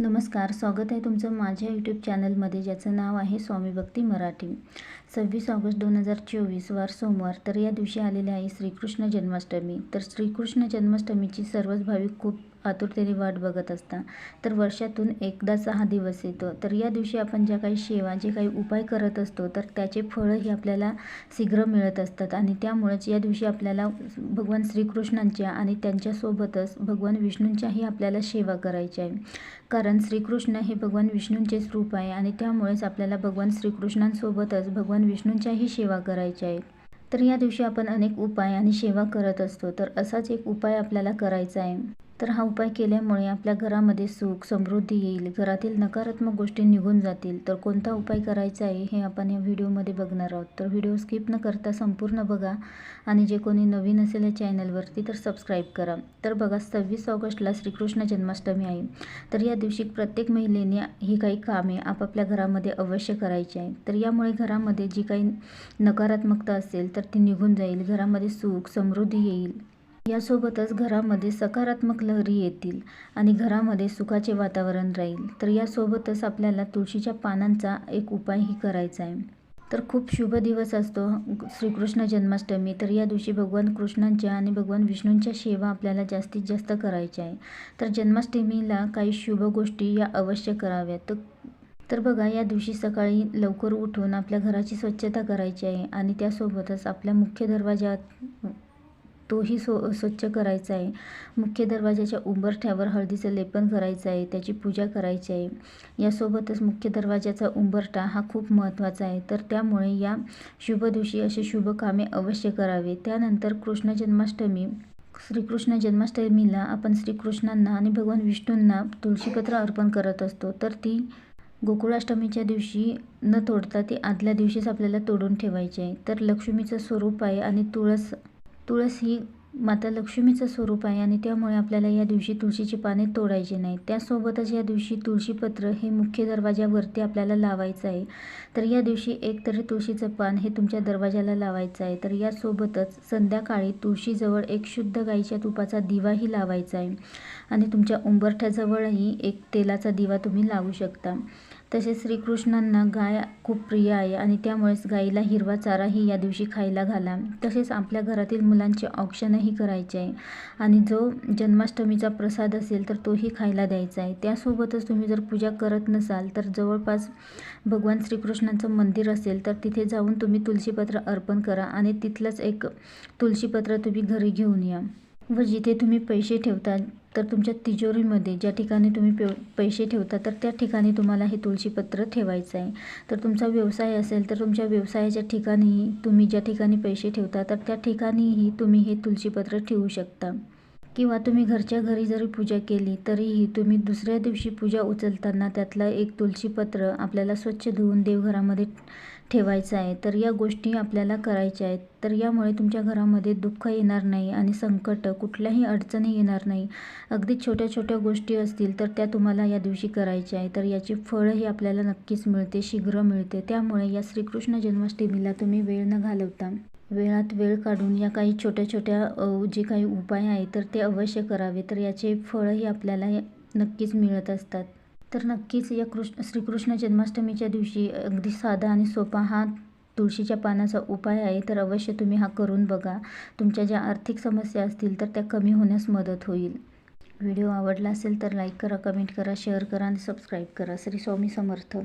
नमस्कार स्वागत आहे तुमचं माझ्या यूट्यूब चॅनलमध्ये ज्याचं नाव आहे स्वामी भक्ती मराठी. सव्वीस ऑगस्ट दोन हजार चोवीस वार सोमवार. तर या दिवशी आलेले आहे श्रीकृष्ण जन्माष्टमी. तर श्रीकृष्ण जन्माष्टमीची सर्वच भाविक खूप आतुरतेने वाट बघत असता. तर वर्षातून एकदाच हा दिवस येतो. तर या दिवशी आपण ज्या काही सेवा जे काही उपाय करत असतो तर त्याचे फळंही आपल्याला शीघ्र मिळत असतात. आणि त्यामुळेच या दिवशी आपल्याला भगवान श्रीकृष्णांच्या आणि त्यांच्यासोबतच भगवान विष्णूंच्याही आपल्याला सेवा करायची आहे. कारण श्रीकृष्ण हे भगवान विष्णूंचेच रूप आहे आणि त्यामुळेच आपल्याला भगवान श्रीकृष्णांसोबतच भगवान विष्णूंच्याही सेवा करायची आहे तर या दिवशी आपण अनेक उपाय आणि सेवा करत असतो. तर असाच एक उपाय आपल्याला करायचा आहे. तर हा उपाय केल्यामुळे आपल्या घरामध्ये सुख समृद्धी येईल. घरातील नकारात्मक गोष्टी निघून जातील. तर कोणता उपाय करायचा आहे हे आपण या व्हिडिओमध्ये बघणार आहोत. तर व्हिडिओ स्किप न करता संपूर्ण बघा आणि जे कोणी नवीन असेल या चॅनलवरती तर सबस्क्राईब करा. तर बघा सव्वीस ऑगस्टला श्रीकृष्ण जन्माष्टमी आहे. तर या दिवशी प्रत्येक महिलेने ही काही कामे आपापल्या घरामध्ये अवश्य करायची आहे तर यामुळे घरामध्ये जी काही नकारात्मकता असेल तर ती निघून जाईल. घरामध्ये सुख समृद्धी येईल. यासोबतच घरामध्ये सकारात्मक लहरी येतील आणि घरामध्ये सुखाचे वातावरण राहील. तर यासोबतच आपल्याला तुळशीच्या पानांचा एक उपायही करायचा आहे. तर खूप शुभ दिवस असतो श्रीकृष्ण जन्माष्टमी. तर या दिवशी भगवान कृष्णांच्या आणि भगवान विष्णूंच्या सेवा आपल्याला जास्तीत जास्त करायच्या आहे. तर जन्माष्टमीला काही शुभ गोष्टी या अवश्य कराव्यात. तर बघा या दिवशी सकाळी लवकर उठून आपल्या घराची स्वच्छता करायची आहे आणि त्यासोबतच आपल्या मुख्य दरवाजात तोही सो स्वच्छ करायचा आहे. मुख्य दरवाजाच्या उंबरठ्यावर हळदीचं लेपन करायचं आहे त्याची पूजा करायची आहे. यासोबतच मुख्य दरवाजाचा उंबरठा हा खूप महत्त्वाचा आहे. तर त्यामुळे या शुभ दिवशी असे शुभ कामे अवश्य करावे. त्यानंतर कृष्ण जन्माष्टमी. श्रीकृष्ण जन्माष्टमीला आपण श्रीकृष्णांना आणि भगवान विष्णूंना तुळशीपत्र अर्पण करत असतो. तर ती गोकुळाष्टमीच्या दिवशी न तोडता ती आदल्या दिवशीच आपल्याला तोडून ठेवायची आहे. तर लक्ष्मीचं स्वरूप आहे आणि तुळस तुळस ही माता लक्ष्मीचं स्वरूप आहे आणि त्यामुळे आपल्याला या दिवशी तुळशीची पाने तोडायची नाही त्यासोबतच या दिवशी तुळशीपत्र हे मुख्य दरवाजावरती आपल्याला लावायचं आहे. तर या दिवशी एक तरी तुळशीचं पान हे तुमच्या दरवाजाला लावायचं आहे. तर यासोबतच संध्याकाळी तुळशीजवळ एक शुद्ध गाईच्या तुपाचा दिवाही लावायचा आहे. आणि तुमच्या उंबरठ्याजवळही एक तेलाचा दिवा तुम्ही लावू शकता. तसेच श्रीकृष्णांना गाय खूप प्रिय आहे आणि त्यामुळेच गाईला हिरवा चाराही या दिवशी खायला घाला. तसेच आपल्या घरातील मुलांचे औक्षणही करायचे. आहे आणि जो जन्माष्टमीचा प्रसाद असेल तर तोही खायला द्यायचा आहे. त्यासोबतच तुम्ही जर पूजा करत नसाल तर जवळपास भगवान श्रीकृष्णांचं मंदिर असेल तर तिथे जाऊन तुम्ही तुळशीपत्र अर्पण करा आणि तिथलंच एक तुळशीपत्र तुम्ही घरी घेऊन या. व जिथे तुम्ही पैसे ठेवता तर तुमच्या तिजोरीमध्ये ज्या ठिकाणी तुम्ही पे पैसे ठेवता तर त्या ठिकाणी तुम्हाला हे तुळशीपत्र ठेवायचं आहे. तर तुमचा व्यवसाय असेल तर तुमच्या व्यवसायाच्या ठिकाणीही तुम्ही ज्या ठिकाणी पैसे ठेवता तर त्या ठिकाणीही तुम्ही हे तुळशीपत्र ठेवू शकता. किंवा तुम्ही घरच्या घरी जरी पूजा केली तरीही तुम्ही दुसऱ्या दिवशी पूजा उचलताना त्यातलं एक तुळशीपत्र आपल्याला स्वच्छ धुवून देवघरामध्ये ठेवायचं आहे. तर या गोष्टी आपल्याला करायच्या आहेत. तर यामुळे तुमच्या घरामध्ये दुःख येणार नाही आणि संकट कुठल्याही अडचणी येणार नाही. अगदी छोट्या छोट्या गोष्टी असतील तर त्या तुम्हाला या दिवशी करायच्या आहे तर याचे फळंही आपल्याला नक्कीच मिळते शीघ्र मिळते. त्यामुळे या श्रीकृष्ण जन्माष्टमीला तुम्ही वेळ न घालवता वेळात वेळ काढून या काही छोट्या छोट्या जे काही उपाय आहे तर ते अवश्य करावे. तर याचे फळंही आपल्याला नक्कीच मिळत असतात. तर नक्कीच या कृष्ण श्रीकृष्ण जन्माष्टमीच्या दिवशी अगदी साधा आणि सोपा हा तुळशीच्या पानाचा उपाय आहे तर अवश्य तुम्ही हा करून बघा. तुमच्या ज्या आर्थिक समस्या असतील तर त्या कमी होण्यास मदत होईल. व्हिडिओ आवडला असेल तर लाईक करा कमेंट करा शेअर करा आणि सबस्क्राईब करा. श्री स्वामी समर्थ.